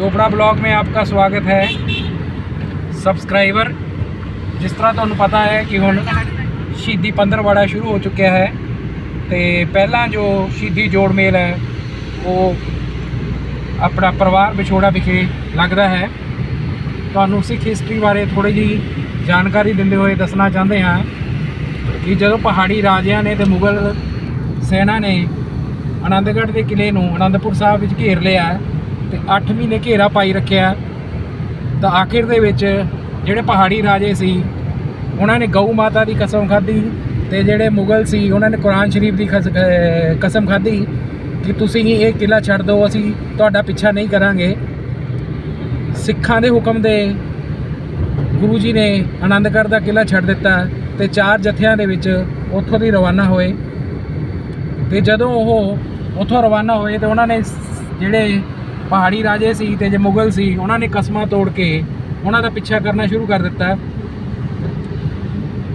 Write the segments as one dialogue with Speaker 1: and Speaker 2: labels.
Speaker 1: Chopra blog ਮੇਂ ਆਪਕਾ ਸਵਾਗਤ ਹੈ। ਸਬਸਕ੍ਰਾਈਬਰ ਜਿਸ ਤਰ੍ਹਾਂ ਤੁਹਾਨੂੰ ਪਤਾ ਹੈ ਕਿ ਹੁਣ ਸ਼ਹੀਦੀ ਪੰਦਰਵਾੜਾ ਸ਼ੁਰੂ ਹੋ ਚੁੱਕਿਆ ਹੈ, ਤੇ ਪਹਿਲਾਂ ਜੋ ਸ਼ਹੀਦੀ ਜੋੜ ਮੇਲ ਹੈ, ਉਹ ਆਪਣਾ ਪਰਿਵਾਰ ਵਿਛੋੜਾ ਵਿਖੇ ਲੱਗਦਾ ਹੈ। ਤੁਹਾਨੂੰ ਸਿੱਖ ਹਿਸਟਰੀ ਬਾਰੇ ਥੋੜੀ ਜੀ ਜਾਣਕਾਰੀ ਦਿੰਦੇ ਹੋਏ ਦੱਸਣਾ ਚਾਹੁੰਦੇ ਹਾਂ ਕਿ ਜਦੋਂ ਪਹਾੜੀ ਰਾਜਿਆਂ ਨੇ ਤੇ ਮੁਗਲ ਸੈਨਾ ਨੇ ਆਨੰਦਗੜ੍ਹ ਦੇ ਕਿਲੇ ਨੂੰ ਆਨੰਦਪੁਰ ਸਾਹਿਬ ਵਿੱਚ ਘੇਰ ਲਿਆ ਤੇ 8 ਮਹੀਨੇ ਘੇਰਾ ਪਾਈ ਰੱਖਿਆ। ਤਾਂ ਆਖਿਰ ਦੇ ਵਿੱਚ ਜਿਹੜੇ ਪਹਾੜੀ ਰਾਜੇ ਸੀ, ਉਹਨਾਂ ਨੇ ਗਊ ਮਾਤਾ ਦੀ ਕਸਮ ਖਾਧੀ ਤੇ ਜਿਹੜੇ ਮੁਗਲ ਸੀ, ਉਹਨਾਂ ਨੇ ਕੁਰਾਨ ਸ਼ਰੀਫ ਦੀ ਖਸ- ਕਸਮ ਖਾਧੀ ਕਿ ਤੁਸੀਂ ਹੀ ਇਹ ਕਿਲਾ ਛੱਡ ਦਿਓ, ਅਸੀਂ ਤੁਹਾਡਾ ਪਿੱਛਾ ਨਹੀਂ ਕਰਾਂਗੇ। ਸਿੱਖਾਂ ਦੇ ਹੁਕਮ ਦੇ ਗੁਰੂ ਜੀ ਨੇ ਆਨੰਦਗੜ੍ਹ ਦਾ ਕਿਲਾ ਛੱਡ ਦਿੱਤਾ ਤੇ ਚਾਰ ਜਥਿਆਂ ਦੇ ਵਿੱਚ ਉੱਥੋਂ ਦੀ ਰਵਾਨਾ ਹੋਏ। ਤੇ ਜਦੋਂ ਉਹ ਉੱਥੋਂ ਰਵਾਨਾ ਹੋਏ ਤੇ ਉਹਨਾਂ ਨੇ ਜਿਹੜੇ ਪਹਾੜੀ ਰਾਜੇ ਸੀ ਤੇ ਜੇ ਮੁਗਲ ਸੀ, ਉਹਨਾਂ ਨੇ ਕਸਮਾਂ ਤੋੜ ਕੇ ਉਹਨਾਂ ਦਾ ਪਿੱਛਾ ਕਰਨਾ ਸ਼ੁਰੂ ਕਰ ਦਿੱਤਾ।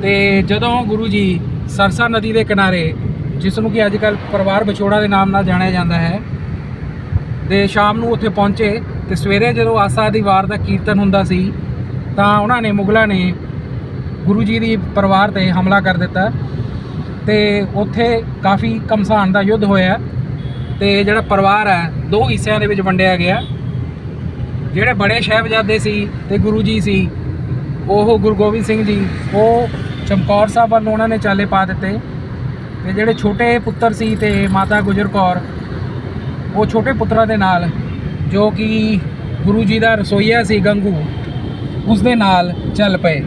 Speaker 1: ਤੇ ਜਦੋਂ ਗੁਰੂ ਜੀ ਸਰਸਾ ਨਦੀ ਦੇ ਕਿਨਾਰੇ, ਜਿਸ ਨੂੰ ਕਿ ਅੱਜ ਕੱਲ ਪਰਿਵਾਰ ਵਿਛੋੜਾ ਦੇ ਨਾਮ ਨਾਲ ਜਾਣਿਆ ਜਾਂਦਾ ਹੈ ਤੇ ਸ਼ਾਮ ਨੂੰ ਉੱਥੇ ਪਹੁੰਚੇ ਤੇ ਸਵੇਰੇ ਜਦੋਂ ਆਸਾ ਦੀ ਵਾਰ ਦਾ ਕੀਰਤਨ ਹੁੰਦਾ ਸੀ, ਤਾਂ ਉਹਨਾਂ ਨੇ ਮੁਗਲਾਂ ਨੇ ਗੁਰੂ ਜੀ ਦੀ ਪਰਿਵਾਰ ਤੇ ਹਮਲਾ ਕਰ ਦਿੱਤਾ ਤੇ ਉੱਥੇ ਕਾਫੀ ਕਮਸਾਨ ਦਾ ਯੁੱਧ ਹੋਇਆ। ਤੇ ਜਿਹੜਾ ਪਰਿਵਾਰ ਹੈ, ਦੋ ਹਿੱਸਿਆਂ ਦੇ ਵਿੱਚ ਵੰਡਿਆ ਗਿਆ। ਜਿਹੜੇ ਬੜੇ ਸਾਹਿਬਜ਼ਾਦੇ ਸੀ ਤੇ ਗੁਰੂ ਜੀ ਸੀ, ਉਹ ਗੁਰੂ ਗੋਬਿੰਦ ਸਿੰਘ ਜੀ, ਉਹ ਚਮਕੌਰ ਸਾਹਿਬ ਵੱਲ ਨੂੰ ਉਹਨਾਂ ਨੇ ਚਾਲੇ ਪਾ ਦਿੱਤੇ। ਤੇ ਜਿਹੜੇ ਛੋਟੇ ਪੁੱਤਰ ਸੀ ਤੇ ਮਾਤਾ ਗੁਜਰ ਕੌਰ, ਉਹ ਛੋਟੇ ਪੁੱਤਰਾਂ ਦੇ ਨਾਲ, ਜੋ ਕਿ ਗੁਰੂ ਜੀ ਦਾ ਰਸੋਈਆ ਸੀ ਗੰਗੂ, ਉਸ ਦੇ ਨਾਲ ਚੱਲ ਪਏ।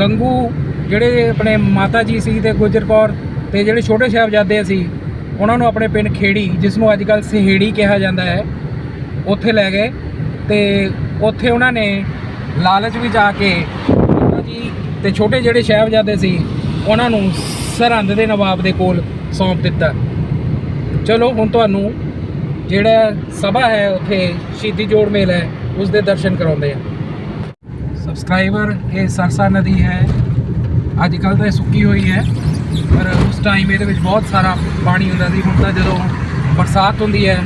Speaker 1: ਗੰਗੂ ਜਿਹੜੇ ਆਪਣੇ ਮਾਤਾ ਜੀ ਸੀ ਤੇ ਗੁਜਰ ਕੌਰ ਤੇ ਜਿਹੜੇ ਛੋਟੇ ਸਾਹਿਬਜ਼ਾਦੇ ਸੀ ਉਹਨਾਂ ਨੂੰ ਆਪਣੇ ਪਿੰਡ ਖੇੜੀ ਜਿਸ ਨੂੰ ਅੱਜ ਕੱਲ੍ਹ ਸਹੇੜੀ ਕਿਹਾ ਜਾਂਦਾ ਹੈ, ਉੱਥੇ ਲੈ ਗਏ ਤੇ ਉੱਥੇ ਉਹਨਾਂ ਨੇ ਲਾਲਚ ਵਿੱਚ ਆ ਕੇ ਮਾਤਾ ਜੀ ਤੇ ਛੋਟੇ ਜਿਹੜੇ ਸਾਹਿਬਜ਼ਾਦੇ ਸੀ, ਉਹਨਾਂ ਨੂੰ ਸਰਹੰਦ ਦੇ ਨਵਾਬ ਦੇ ਕੋਲ ਸੌਂਪ ਦਿੱਤਾ। ਚਲੋ, ਹੁਣ ਤੁਹਾਨੂੰ ਜਿਹੜਾ ਸਭਾ ਹੈ, ਉੱਥੇ ਸ਼ਹੀਦੀ ਜੋੜ ਮੇਲ ਹੈ, ਉਸ ਦੇ ਦਰਸ਼ਨ ਕਰਾਉਂਦੇ ਆ ਸਬਸਕ੍ਰਾਈਬਰ ਇਹ ਸਰਸਾ ਨਦੀ ਹੈ। ਅੱਜ ਕੱਲ ਤਾਂ ਇਹ ਸੁੱਕੀ ਹੋਈ ਹੈ। ਪਰ ਉਸ ਟਾਈਮ ਇਹਦੇ ਵਿੱਚ ਬਹੁਤ ਸਾਰਾ ਪਾਣੀ ਹੁੰਦਾ ਸੀ। ਹੁਣ ਤਾਂ ਜਦੋਂ ਬਰਸਾਤ ਹੁੰਦੀ ਹੈ,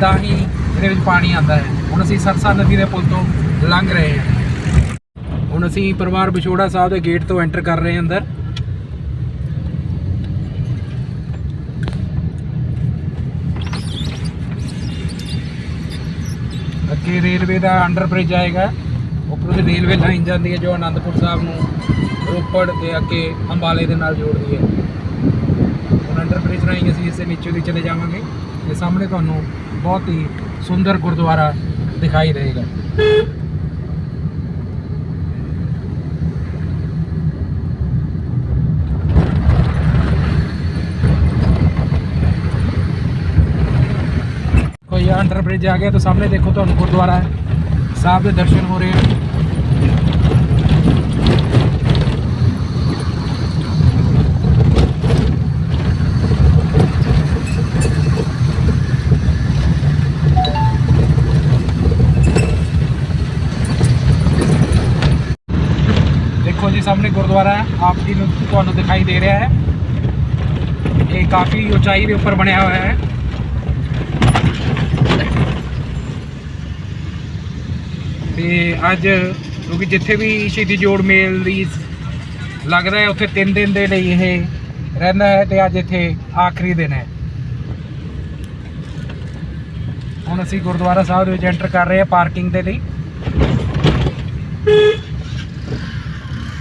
Speaker 1: ਤਾਂ ਹੀ ਇਹਦੇ ਵਿੱਚ ਪਾਣੀ ਆਉਂਦਾ ਹੈ। ਹੁਣ ਅਸੀਂ ਸਰਸਾ ਨਦੀ ਦੇ ਪੁਲ ਤੋਂ ਲੰਘ ਰਹੇ ਹਾਂ। ਹੁਣ ਅਸੀਂ ਪਰਿਵਾਰ ਵਿਛੋੜਾ ਸਾਹਿਬ ਦੇ ਗੇਟ ਤੋਂ ਐਂਟਰ ਕਰ ਰਹੇ ਹਾਂ ਅੰਦਰ। ਅੱਗੇ ਰੇਲਵੇ ਦਾ ਅੰਡਰ ਬ੍ਰਿਜ ਆਏਗਾ। ਉੱਪਰੋਂ ਦੀ ਰੇਲਵੇ ਲਾਈਨ ਜਾਂਦੀ ਹੈ ਜੋ ਆਨੰਦਪੁਰ ਸਾਹਿਬ ਨੂੰ ਰੋਪੜ ਤੇ ਅੱਗੇ ਅੰਬਾਲੇ ਦੇ ਨਾਲ ਜੋੜਦੀ ਹੈ। ਹੁਣ ਅੰਡਰ ਬ੍ਰਿਜ ਰਾਹੀਂ ਅਸੀਂ ਇਸੇ ਨੀਚੇ ਦੀ ਚਲੇ ਜਾਵਾਂਗੇ ਤੇ ਸਾਹਮਣੇ ਤੁਹਾਨੂੰ ਬਹੁਤ ਹੀ ਸੁੰਦਰ ਗੁਰਦੁਆਰਾ ਦਿਖਾਈ ਦੇਗਾ ਕੋਈ ਅੰਡਰ ਬ੍ਰਿਜ ਆ ਗਿਆ ਤਾਂ ਸਾਹਮਣੇ ਦੇਖੋ ਤੁਹਾਨੂੰ ਗੁਰਦੁਆਰਾ ਹੈ। ਸਾਹਿਬ ਦੇ ਦਰਸ਼ਨ ਹੋ ਰਹੇ ਹਨ ਦੇਖੋ ਜੀ ਸਾਹਮਣੇ ਗੁਰਦੁਆਰਾ ਹੈ ਆਪ ਜੀ ਨੂੰ ਤੁਹਾਨੂੰ ਦਿਖਾਈ ਦੇ ਰਿਹਾ ਹੈ ਇਹ ਕਾਫੀ ਉਚਾਈ ਦੇ ਉੱਪਰ ਬਣਿਆ ਹੋਇਆ ਹੈ ਤੇ ਅੱਜ ਕਿਉਂਕਿ ਜਿੱਥੇ ਵੀ ਸ਼ਹੀਦੀ ਜੋੜ ਮੇਲ ਦੀ ਲੱਗਦਾ ਹੈ, ਉੱਥੇ 3 ਦਿਨ ਦੇ ਲਈ ਇਹ ਰਹਿੰਦਾ ਹੈ ਤੇ ਅੱਜ ਇੱਥੇ ਆਖਰੀ ਦਿਨ ਹੈ। ਹੁਣ ਅਸੀਂ ਗੁਰਦੁਆਰਾ ਸਾਹਿਬ ਦੇ ਵਿੱਚ ਐਂਟਰ ਕਰ ਰਹੇ ਹਾਂ ਪਾਰਕਿੰਗ ਦੇ ਲਈ।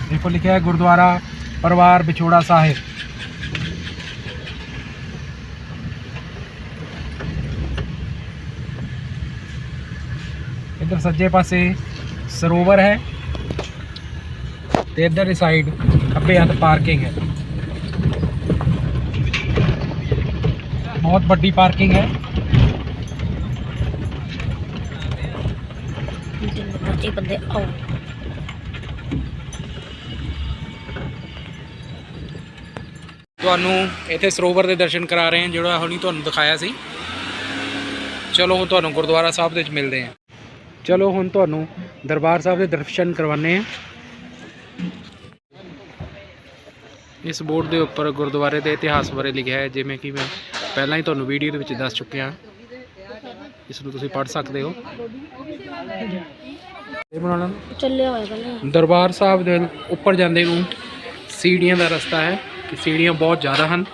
Speaker 1: ਦੇਖੋ, ਲਿਖਿਆ ਹੈ ਗੁਰਦੁਆਰਾ ਪਰਿਵਾਰ ਵਿਛੋੜਾ ਸਾਹਿਬ। ਇੱਧਰ ਸੱਜੇ ਪਾਸੇ ਸਰੋਵਰ ਹੈ ਤੇ ਇੱਧਰ ਦੀ ਸਾਈਡ ਖੱਬੇ ਹੱਥ ਪਾਰਕਿੰਗ ਹੈ। ਬਹੁਤ ਵੱਡੀ ਪਾਰਕਿੰਗ ਹੈ।
Speaker 2: ਜਿੰਨੇ ਮਰਜ਼ੀ ਬੰਦੇ ਆਓ।
Speaker 1: ਤੁਹਾਨੂੰ ਇੱਥੇ ਸਰੋਵਰ ਦੇ ਦਰਸ਼ਨ ਕਰਾ ਰਹੇ ਹਾਂ ਜਿਹੜਾ ਹੁਣੀ ਤੁਹਾਨੂੰ ਦਿਖਾਇਆ ਸੀ। ਚਲੋ ਹੁਣ ਤੁਹਾਨੂੰ ਗੁਰਦੁਆਰਾ ਸਾਹਿਬ ਦੇ ਵਿੱਚ ਮਿਲਦੇ ਹਾਂ। ਚਲੋ ਹੁਣ ਤੁਹਾਨੂੰ ਦਰਬਾਰ ਸਾਹਿਬ ਦੇ ਦਰਸ਼ਨ ਕਰਵਾਉਂਦੇ ਹਾਂ। ਇਸ ਬੋਰਡ ਦੇ ਉੱਪਰ ਗੁਰਦੁਆਰੇ ਦੇ ਇਤਿਹਾਸ ਬਾਰੇ ਲਿਖਿਆ ਹੈ ਜਿਵੇਂ ਕਿ ਮੈਂ ਪਹਿਲਾਂ ਹੀ ਤੁਹਾਨੂੰ ਵੀਡੀਓ ਦੇ ਵਿੱਚ ਦੱਸ ਚੁੱਕਿਆ ਇਸ ਨੂੰ ਤੁਸੀਂ ਪੜ੍ਹ ਸਕਦੇ ਹੋ। ਇਹ ਬਣਾਉਣਾ।
Speaker 2: ਚੱਲਿਆ ਹੋਇਆ ਪਹਿਲਾਂ।
Speaker 1: ਦਰਬਾਰ ਸਾਹਿਬ ਦੇ ਉੱਪਰ ਜਾਂਦੇ ਨੂੰ ਸੀੜੀਆਂ ਦਾ ਰਸਤਾ ਹੈ ਕਿ ਸੀੜੀਆਂ ਬਹੁਤ ਜ਼ਿਆਦਾ ਹਨ।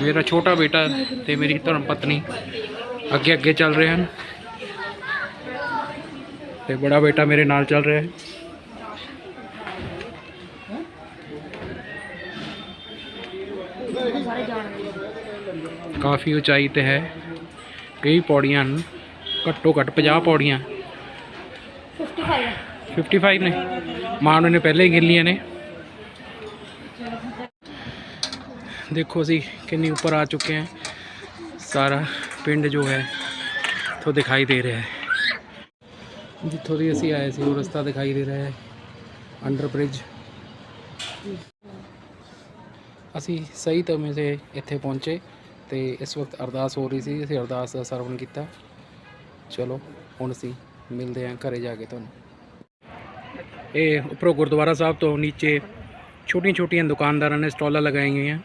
Speaker 1: ਮੇਰਾ ਛੋਟਾ ਬੇਟਾ ਤੇ ਮੇਰੀ ਧਰਮ ਪਤਨੀ ਅੱਗੇ ਅੱਗੇ ਚੱਲ ਰਹੇ ਹਨ। ਤੇ ਬੜਾ ਬੇਟਾ ਮੇਰੇ ਨਾਲ ਚੱਲ ਰਿਹਾ ਹੈ। ਕਾਫੀ ਉਚਾਈ ਤੇ ਹੈ। ਕਈ ਪੌੜੀਆਂ ਹਨ। ਘੱਟੋ ਘੱਟ 50 ਪੌੜੀਆਂ।
Speaker 2: 55
Speaker 1: 55 ਨੇ। ਮਾਂ ਨੂੰ ਪਹਿਲੇ ਹੀ ਗਿਣ ਨੇ। ਦੇਖੋ ਅਸੀਂ ਕਿੰਨੀ ਉੱਪਰ ਆ ਚੁੱਕੇ ਹਾਂ। ਸਾਰਾ ਪਿੰਡ ਜੋ ਹੈ, ਇੱਥੋਂ ਦਿਖਾਈ ਦੇ ਰਿਹਾ ਹੈ। ਜਿੱਥੋਂ ਦੀ ਅਸੀਂ ਆਏ ਸੀ, ਉਹ ਰਸਤਾ ਦਿਖਾਈ ਦੇ ਰਿਹਾ ਹੈ ਅੰਡਰ ਬ੍ਰਿਜ ਅਸੀਂ ਸਹੀ ਸਮੇਂ ਤੇ ਇੱਥੇ ਪਹੁੰਚੇ ਤੇ ਇਸ ਵਕਤ ਅਰਦਾਸ ਹੋ ਰਹੀ ਸੀ, ਅਸੀਂ ਅਰਦਾਸ ਦਾ ਸਰਵਣ ਕੀਤਾ। ਚਲੋ, ਹੁਣ ਅਸੀਂ ਮਿਲਦੇ ਹਾਂ ਘਰੇ ਜਾ ਕੇ ਤੁਹਾਨੂੰ। ਇਹ ਉੱਪਰੋਂ ਗੁਰਦੁਆਰਾ ਸਾਹਿਬ ਤੋਂ ਨੀਚੇ ਛੋਟੀਆਂ ਛੋਟੀਆਂ ਦੁਕਾਨਦਾਰਾਂ ਨੇ ਸਟਾਲਾਂ ਲਗਾਈਆਂ ਹੋਈਆਂ।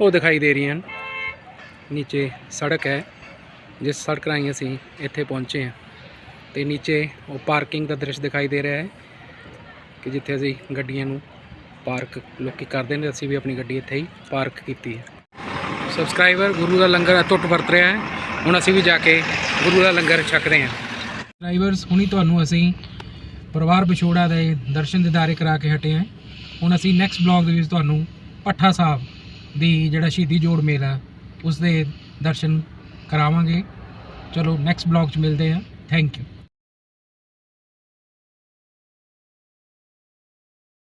Speaker 1: ਉਹ ਦਿਖਾਈ ਦੇ ਰਹੀਆਂ ਹਨ। ਨੀਚੇ ਸੜਕ ਹੈ, ਜਿਸ ਸੜਕ ਰਾਹੀਂ ਅਸੀਂ ਇੱਥੇ ਪਹੁੰਚੇ ਹਾਂ। ਤੇ ਨੀਚੇ ਉਹ ਪਾਰਕਿੰਗ ਦਾ ਦ੍ਰਿਸ਼ ਦਿਖਾਈ ਦੇ ਰਿਹਾ ਹੈ ਕਿ ਜਿੱਥੇ ਅਸੀਂ ਗੱਡੀਆਂ ਨੂੰ ਪਾਰਕ ਲੋਕੀ ਕਰਦੇ ਨੇ, ਅਸੀਂ ਵੀ ਆਪਣੀ ਗੱਡੀ ਇੱਥੇ ਹੀ ਪਾਰਕ ਕੀਤੀ ਹੈ। ਸਬਸਕ੍ਰਾਈਬਰ ਗੁਰੂ ਦਾ ਲੰਗਰ ਅਟੁੱਟ ਵਰਤ ਰਿਹਾ ਹੈ। ਹੁਣ ਅਸੀਂ ਵੀ ਜਾ ਕੇ ਗੁਰੂ ਦਾ ਲੰਗਰ ਛਕ ਰਹੇ ਹਾਂ। ਸਬਸਕ੍ਰਾਈਬਰਸ ਹੁਣੀ ਤੁਹਾਨੂੰ ਅਸੀਂ ਪਰਿਵਾਰ ਵਿਛੋੜਾ ਦੇ ਦਰਸ਼ਨ ਦਿਦਾਰੇ ਕਰਾ ਕੇ ਹਟੇ ਹਾਂ। ਹੁਣ ਅਸੀਂ ਨੈਕਸਟ ਬਲੌਗ ਦੇ ਵਿੱਚ ਤੁਹਾਨੂੰ ਪੱਠਾ ਸਾਹਿਬ ਦੀ ਜਿਹੜਾ ਸ਼ਹੀਦੀ ਜੋੜ ਮੇਲਾ ਉਸ ਦੇ ਦਰਸ਼ਨ ਕਰਾਵਾਂਗੇ। ਚਲੋ ਨੈਕਸਟ ਬਲੌਗ 'ਚ ਮਿਲਦੇ ਹਾਂ। Thank you